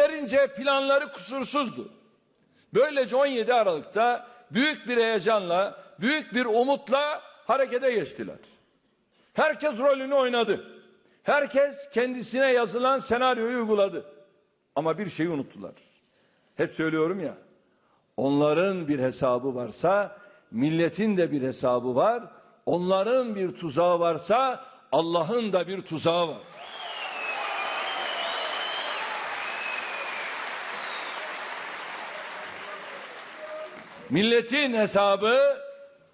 kendilerince planları kusursuzdu. Böylece 17 Aralık'ta büyük bir heyecanla, büyük bir umutla harekete geçtiler. Herkes rolünü oynadı. Herkes kendisine yazılan senaryoyu uyguladı. Ama bir şeyi unuttular. Hep söylüyorum ya. Onların bir hesabı varsa milletin de bir hesabı var. Onların bir tuzağı varsa Allah'ın da bir tuzağı var. Milletin hesabı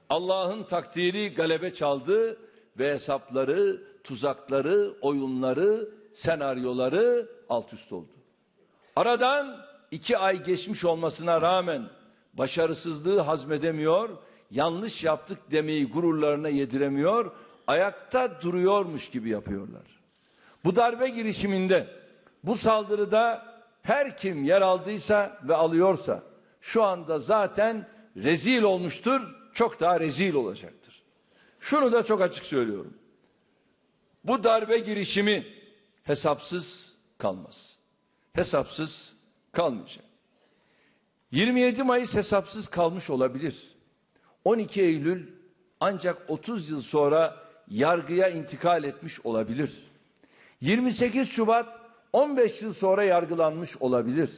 Allah'ın takdiri galebe çaldı ve hesapları, tuzakları, oyunları, senaryoları alt üst oldu. Aradan iki ay geçmiş olmasına rağmen başarısızlığı hazmedemiyor, yanlış yaptık demeyi gururlarına yediremiyor, ayakta duruyormuş gibi yapıyorlar. Bu darbe girişiminde, bu saldırıda her kim yer aldıysa ve alıyorsa şu anda zaten rezil olmuştur, çok daha rezil olacaktır. Şunu da çok açık söylüyorum. Bu darbe girişimi hesapsız kalmaz. Hesapsız kalmayacak. 27 Mayıs hesapsız kalmış olabilir. 12 Eylül ancak 30 yıl sonra yargıya intikal etmiş olabilir. 28 Şubat 15 yıl sonra yargılanmış olabilir.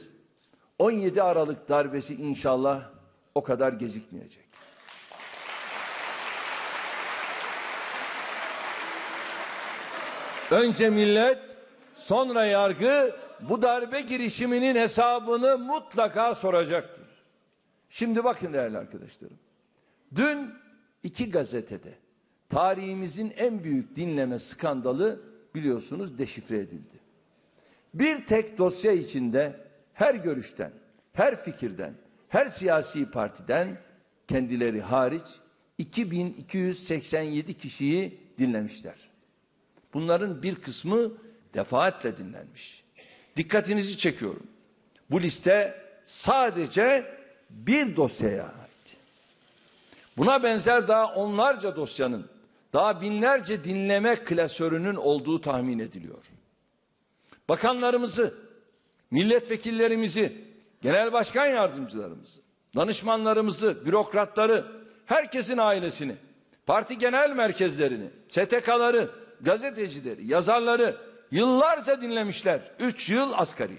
17 Aralık darbesi inşallah o kadar gecikmeyecek. Önce millet, sonra yargı bu darbe girişiminin hesabını mutlaka soracaktır. Şimdi bakın değerli arkadaşlarım. Dün iki gazetede tarihimizin en büyük dinleme skandalı biliyorsunuz deşifre edildi. Bir tek dosya içinde her görüşten, her fikirden, her siyasi partiden kendileri hariç 2287 kişiyi dinlemişler. Bunların bir kısmı defaatle dinlenmiş. Dikkatinizi çekiyorum. Bu liste sadece bir dosyaya ait. Buna benzer daha onlarca dosyanın, daha binlerce dinleme klasörünün olduğu tahmin ediliyor. Bakanlarımızı, milletvekillerimizi, genel başkan yardımcılarımızı, danışmanlarımızı, bürokratları, herkesin ailesini, parti genel merkezlerini, STK'ları, gazetecileri, yazarları yıllarca dinlemişler. Üç yıl asgari.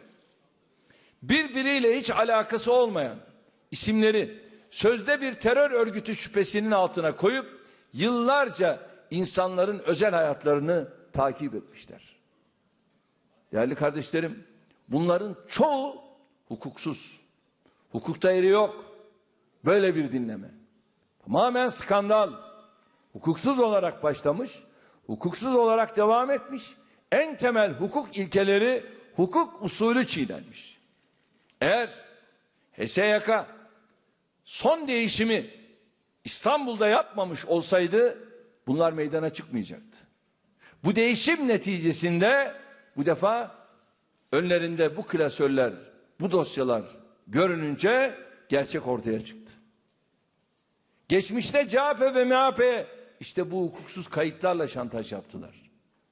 Birbiriyle hiç alakası olmayan isimleri sözde bir terör örgütü şüphesinin altına koyup yıllarca insanların özel hayatlarını takip etmişler. Değerli kardeşlerim, bunların çoğu hukuksuz. Hukukta yeri yok. Böyle bir dinleme. Tamamen skandal. Hukuksuz olarak başlamış, hukuksuz olarak devam etmiş. En temel hukuk ilkeleri, hukuk usulü çiğnenmiş. Eğer HSYK son değişimi İstanbul'da yapmamış olsaydı bunlar meydana çıkmayacaktı. Bu değişim neticesinde bu defa önlerinde bu klasörler, bu dosyalar görününce gerçek ortaya çıktı. Geçmişte CHP ve MHP işte bu hukuksuz kayıtlarla şantaj yaptılar.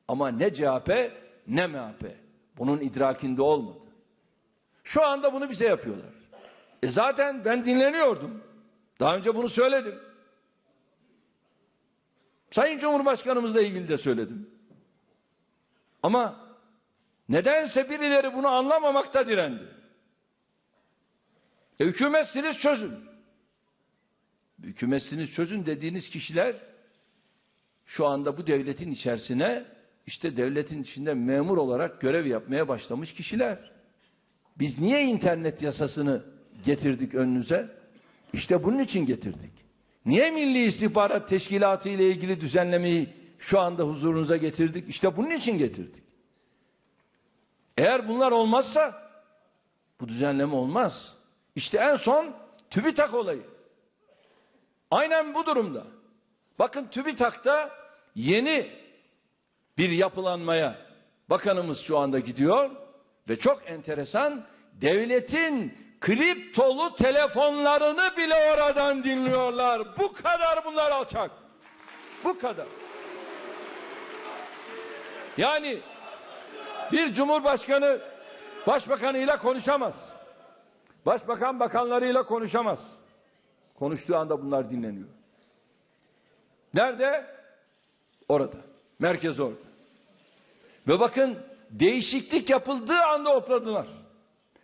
Ama ne CHP ne MHP bunun idrakinde olmadı. Şu anda bunu bize yapıyorlar. E zaten ben dinleniyordum. Daha önce bunu söyledim. Sayın Cumhurbaşkanımızla ilgili de söyledim. Ama nedense birileri bunu anlamamakta direndi. E hükümetsiniz çözün. Hükümetsiniz çözün dediğiniz kişiler şu anda bu devletin içerisine işte devletin içinde memur olarak görev yapmaya başlamış kişiler. Biz niye internet yasasını getirdik önünüze? İşte bunun için getirdik. Niye Milli İstihbarat Teşkilatı ile ilgili düzenlemeyi şu anda huzurunuza getirdik? İşte bunun için getirdik. Eğer bunlar olmazsa bu düzenleme olmaz. İşte en son TÜBİTAK olayı. Aynen bu durumda. Bakın TÜBİTAK'ta yeni bir yapılanmaya bakanımız şu anda gidiyor ve çok enteresan devletin kriptolu telefonlarını bile oradan dinliyorlar. Bu kadar bunlar alçak. Bu kadar. Yani bir cumhurbaşkanı Başbakanıyla konuşamaz. Başbakan bakanlarıyla konuşamaz. Konuştuğu anda bunlar dinleniyor. Nerede? Orada. Merkez orada. Ve bakın değişiklik yapıldığı anda hopladılar.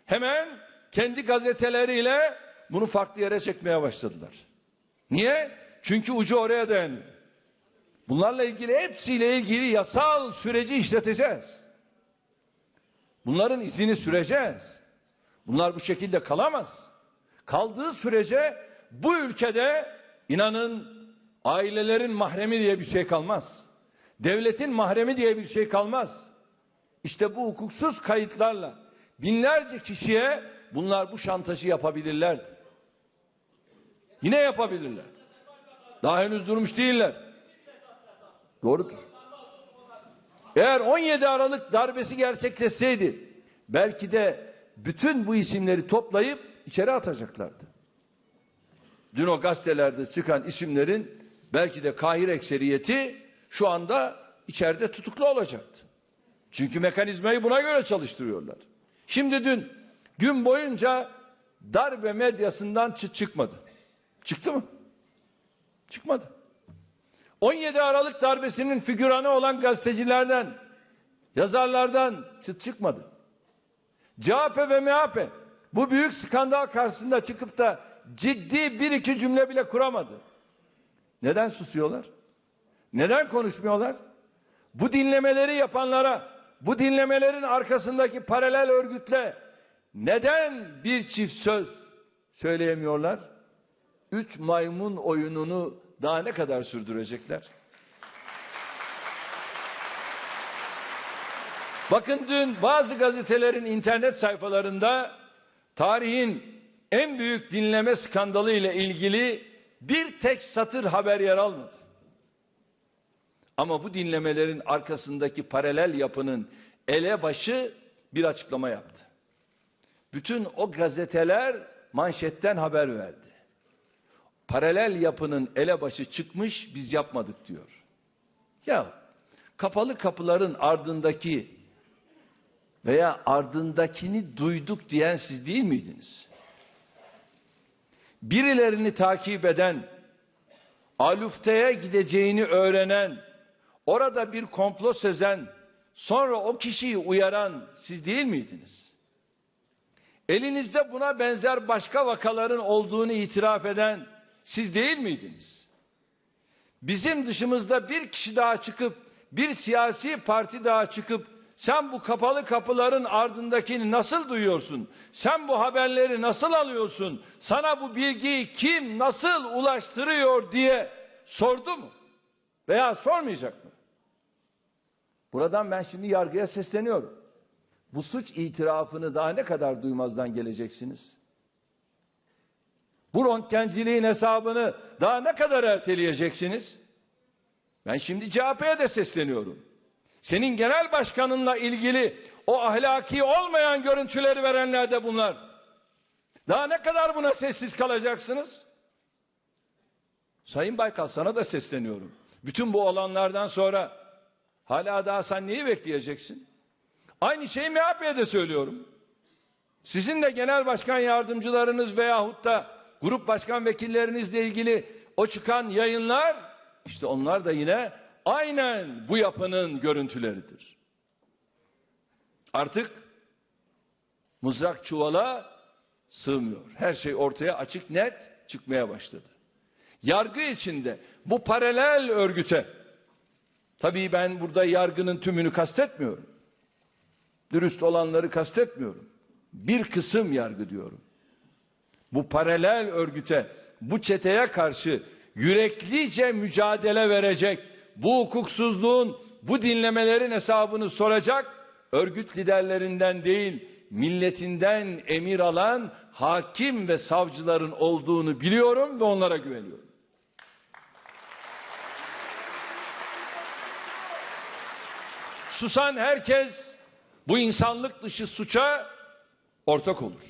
Hemen kendi gazeteleriyle bunu farklı yere çekmeye başladılar. Niye? Çünkü ucu oraya dayanıyor. Bunlarla ilgili hepsiyle ilgili yasal süreci işleteceğiz. Bunların izini süreceğiz. Bunlar bu şekilde kalamaz. Kaldığı sürece bu ülkede inanın ailelerin mahremi diye bir şey kalmaz. Devletin mahremi diye bir şey kalmaz. İşte bu hukuksuz kayıtlarla binlerce kişiye bunlar bu şantajı yapabilirlerdi. Yine yapabilirler. Daha henüz durmuş değiller. Doğrudur. Eğer 17 Aralık darbesi gerçekleşseydi belki de bütün bu isimleri toplayıp içeri atacaklardı. Dün o gazetelerde çıkan isimlerin belki de kahir ekseriyeti şu anda içeride tutuklu olacaktı. Çünkü mekanizmayı buna göre çalıştırıyorlar. Şimdi dün gün boyunca darbe medyasından çıkmadı. Çıktı mı? Çıkmadı. 17 Aralık darbesinin figüranı olan gazetecilerden, yazarlardan çıt çıkmadı. CHP ve MHP bu büyük skandal karşısında çıkıp da ciddi bir iki cümle bile kuramadı. Neden susuyorlar? Neden konuşmuyorlar? Bu dinlemeleri yapanlara, bu dinlemelerin arkasındaki paralel örgütle neden bir çift söz söyleyemiyorlar? Üç maymun oyununu daha ne kadar sürdürecekler? Bakın dün bazı gazetelerin internet sayfalarında tarihin en büyük dinleme skandalı ile ilgili bir tek satır haber yer almadı. Ama bu dinlemelerin arkasındaki paralel yapının elebaşı bir açıklama yaptı. Bütün o gazeteler manşetten haber verdi. Paralel yapının elebaşı çıkmış biz yapmadık diyor. Ya kapalı kapıların ardındaki veya ardındakini duyduk diyen siz değil miydiniz? Birilerini takip eden, Alufte'ye gideceğini öğrenen, orada bir komplo sezen, sonra o kişiyi uyaran siz değil miydiniz? Elinizde buna benzer başka vakaların olduğunu itiraf eden siz değil miydiniz? Bizim dışımızda bir kişi daha çıkıp, bir siyasi parti daha çıkıp, sen bu kapalı kapıların ardındakini nasıl duyuyorsun? Sen bu haberleri nasıl alıyorsun? Sana bu bilgiyi kim nasıl ulaştırıyor diye sordu mu? Veya sormayacak mı? Buradan ben şimdi yargıya sesleniyorum. Bu suç itirafını daha ne kadar duymazdan geleceksiniz? Bu röntgenciliğin hesabını daha ne kadar erteleyeceksiniz? Ben şimdi CHP'ye de sesleniyorum. Senin genel başkanınla ilgili o ahlaki olmayan görüntüleri verenler de bunlar. Daha ne kadar buna sessiz kalacaksınız? Sayın Baykal sana da sesleniyorum. Bütün bu olanlardan sonra hala daha sen neyi bekleyeceksin? Aynı şeyi MHP'ye de söylüyorum. Sizin de genel başkan yardımcılarınız veyahut da grup başkan vekillerinizle ilgili o çıkan yayınlar işte onlar da yine aynen bu yapının görüntüleridir. Artık mızrak çuvala sığmıyor. Her şey ortaya açık net çıkmaya başladı. Yargı içinde bu paralel örgüte tabii ben burada yargının tümünü kastetmiyorum. Dürüst olanları kastetmiyorum. Bir kısım yargı diyorum. Bu paralel örgüte, bu çeteye karşı yüreklice mücadele verecek, bu hukuksuzluğun, bu dinlemelerin hesabını soracak, örgüt liderlerinden değil, milletinden emir alan hakim ve savcıların olduğunu biliyorum ve onlara güveniyorum. Susan herkes bu insanlık dışı suça ortak olur.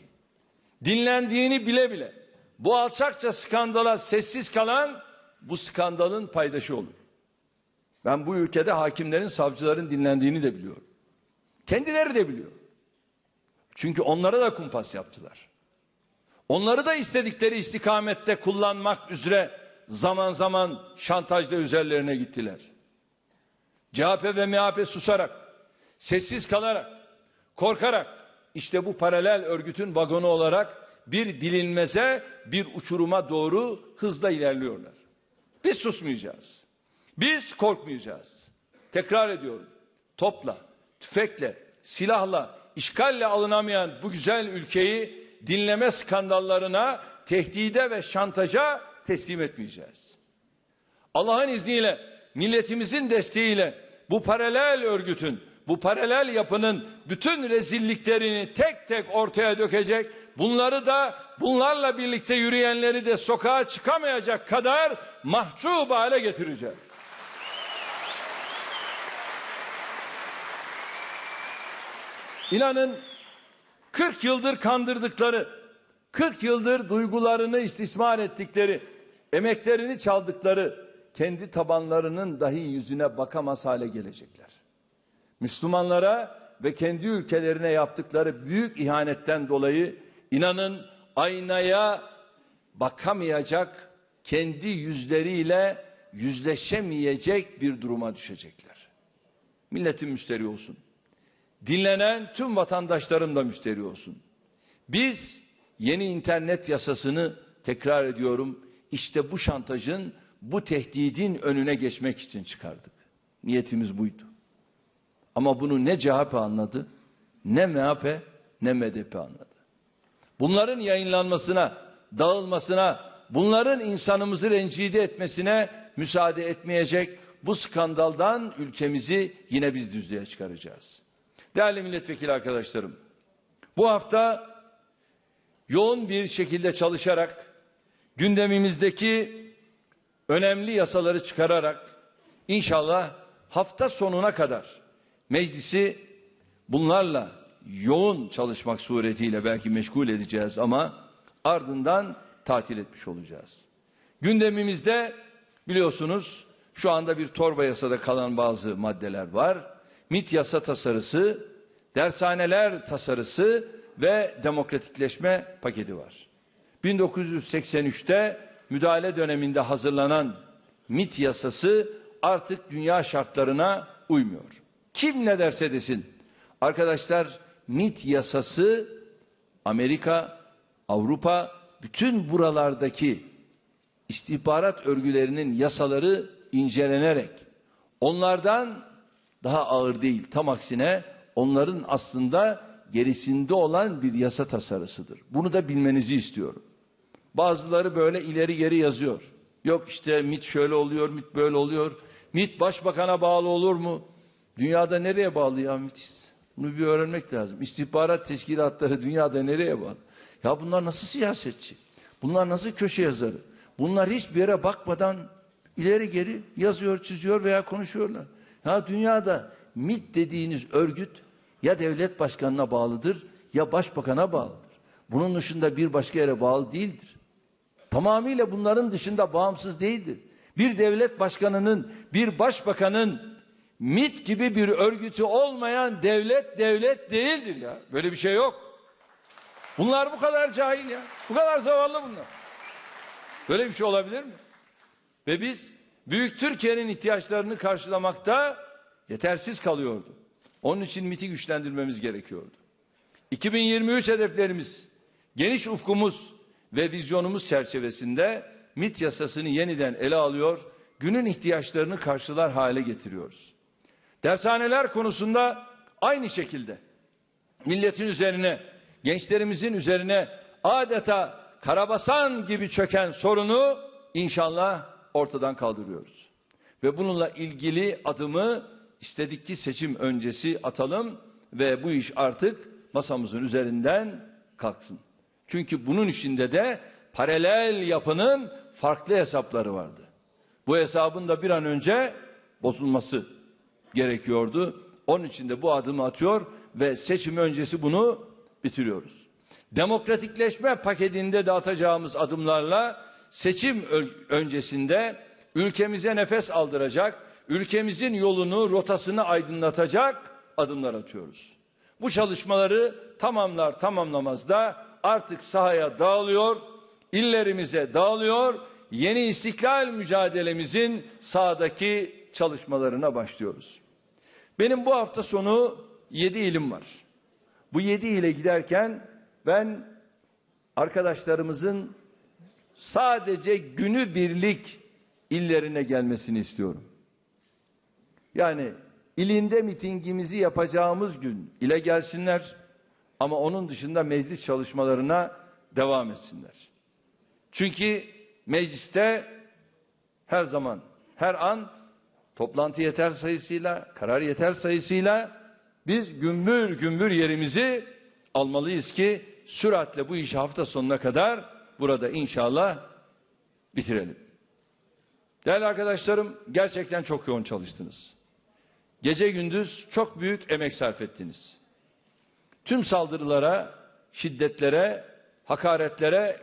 Dinlendiğini bile bile bu alçakça skandala sessiz kalan bu skandalın paydaşı olur. Ben bu ülkede hakimlerin, savcıların dinlendiğini de biliyorum. Kendileri de biliyor. Çünkü onlara da kumpas yaptılar. Onları da istedikleri istikamette kullanmak üzere zaman zaman şantajla üzerlerine gittiler. CHP ve MHP susarak, sessiz kalarak, korkarak işte bu paralel örgütün vagonu olarak bir bilinmeze, bir uçuruma doğru hızla ilerliyorlar. Biz susmayacağız. Biz korkmayacağız. Tekrar ediyorum. Topla, tüfekle, silahla, işgalle alınamayan bu güzel ülkeyi dinleme skandallarına, tehdide ve şantaja teslim etmeyeceğiz. Allah'ın izniyle, milletimizin desteğiyle bu paralel örgütün, bu paralel yapının bütün rezilliklerini tek tek ortaya dökecek, bunları da bunlarla birlikte yürüyenleri de sokağa çıkamayacak kadar mahcup hale getireceğiz. İnanın 40 yıldır kandırdıkları, 40 yıldır duygularını istismar ettikleri, emeklerini çaldıkları kendi tabanlarının dahi yüzüne bakamaz hale gelecekler. Müslümanlara ve kendi ülkelerine yaptıkları büyük ihanetten dolayı inanın aynaya bakamayacak, kendi yüzleriyle yüzleşemeyecek bir duruma düşecekler. Milletin müşteri olsun. Dinlenen tüm vatandaşlarım da müşteri olsun. Biz yeni internet yasasını tekrar ediyorum. İşte bu şantajın, bu tehdidin önüne geçmek için çıkardık. Niyetimiz buydu. Ama bunu ne CHP anladı, ne MHP, ne MDP anladı. Bunların yayınlanmasına, dağılmasına, bunların insanımızı rencide etmesine müsaade etmeyecek bu skandaldan ülkemizi yine biz düzlüğe çıkaracağız. Değerli milletvekili arkadaşlarım, bu hafta yoğun bir şekilde çalışarak gündemimizdeki önemli yasaları çıkararak inşallah hafta sonuna kadar meclisi bunlarla yoğun çalışmak suretiyle belki meşgul edeceğiz ama ardından tatil etmiş olacağız. Gündemimizde biliyorsunuz şu anda bir torba yasada kalan bazı maddeler var. MIT yasa tasarısı, dershaneler tasarısı ve demokratikleşme paketi var. 1983'te müdahale döneminde hazırlanan MIT yasası artık dünya şartlarına uymuyor. Kim ne derse desin. Arkadaşlar MIT yasası Amerika, Avrupa bütün buralardaki istihbarat örgülerinin yasaları incelenerek onlardan daha ağır değil. Tam aksine onların aslında gerisinde olan bir yasa tasarısıdır. Bunu da bilmenizi istiyorum. Bazıları böyle ileri geri yazıyor. Yok işte MIT şöyle oluyor, MIT böyle oluyor. MIT başbakana bağlı olur mu? Dünyada nereye bağlı ya MIT? Bunu bir öğrenmek lazım. İstihbarat teşkilatları dünyada nereye bağlı? Ya bunlar nasıl siyasetçi? Bunlar nasıl köşe yazarı? Bunlar hiçbir yere bakmadan ileri geri yazıyor, çiziyor veya konuşuyorlar. Ya dünyada MIT dediğiniz örgüt ya devlet başkanına bağlıdır ya başbakana bağlıdır. Bunun dışında bir başka yere bağlı değildir. Tamamıyla bunların dışında bağımsız değildir. Bir devlet başkanının, bir başbakanın MIT gibi bir örgütü olmayan devlet devlet değildir ya. Böyle bir şey yok. Bunlar bu kadar cahil ya. Bu kadar zavallı bunlar. Böyle bir şey olabilir mi? Ve biz büyük Türkiye'nin ihtiyaçlarını karşılamakta yetersiz kalıyordu. Onun için MIT'i güçlendirmemiz gerekiyordu. 2023 hedeflerimiz, geniş ufkumuz ve vizyonumuz çerçevesinde MIT yasasını yeniden ele alıyor, günün ihtiyaçlarını karşılar hale getiriyoruz. Dershaneler konusunda aynı şekilde milletin üzerine, gençlerimizin üzerine adeta karabasan gibi çöken sorunu inşallah ortadan kaldırıyoruz. Ve bununla ilgili adımı istedik ki seçim öncesi atalım ve bu iş artık masamızın üzerinden kalksın. Çünkü bunun içinde de paralel yapının farklı hesapları vardı. Bu hesabın da bir an önce bozulması gerekiyordu. Onun için de bu adımı atıyor ve seçim öncesi bunu bitiriyoruz. Demokratikleşme paketinde de atacağımız adımlarla seçim öncesinde ülkemize nefes aldıracak, ülkemizin yolunu, rotasını aydınlatacak adımlar atıyoruz. Bu çalışmaları tamamlar tamamlamaz da artık sahaya dağılıyor, illerimize dağılıyor, yeni istiklal mücadelemizin sahadaki çalışmalarına başlıyoruz. Benim bu hafta sonu 7 ilim var. Bu 7 ile giderken ben arkadaşlarımızın sadece günü birlik illerine gelmesini istiyorum. Yani ilinde mitingimizi yapacağımız gün ile gelsinler ama onun dışında meclis çalışmalarına devam etsinler. Çünkü mecliste her zaman, her an toplantı yeter sayısıyla, karar yeter sayısıyla biz gümbür gümbür yerimizi almalıyız ki süratle bu işi hafta sonuna kadar burada inşallah bitirelim. Değerli arkadaşlarım gerçekten çok yoğun çalıştınız. Gece gündüz çok büyük emek sarf ettiniz. Tüm saldırılara, şiddetlere, hakaretlere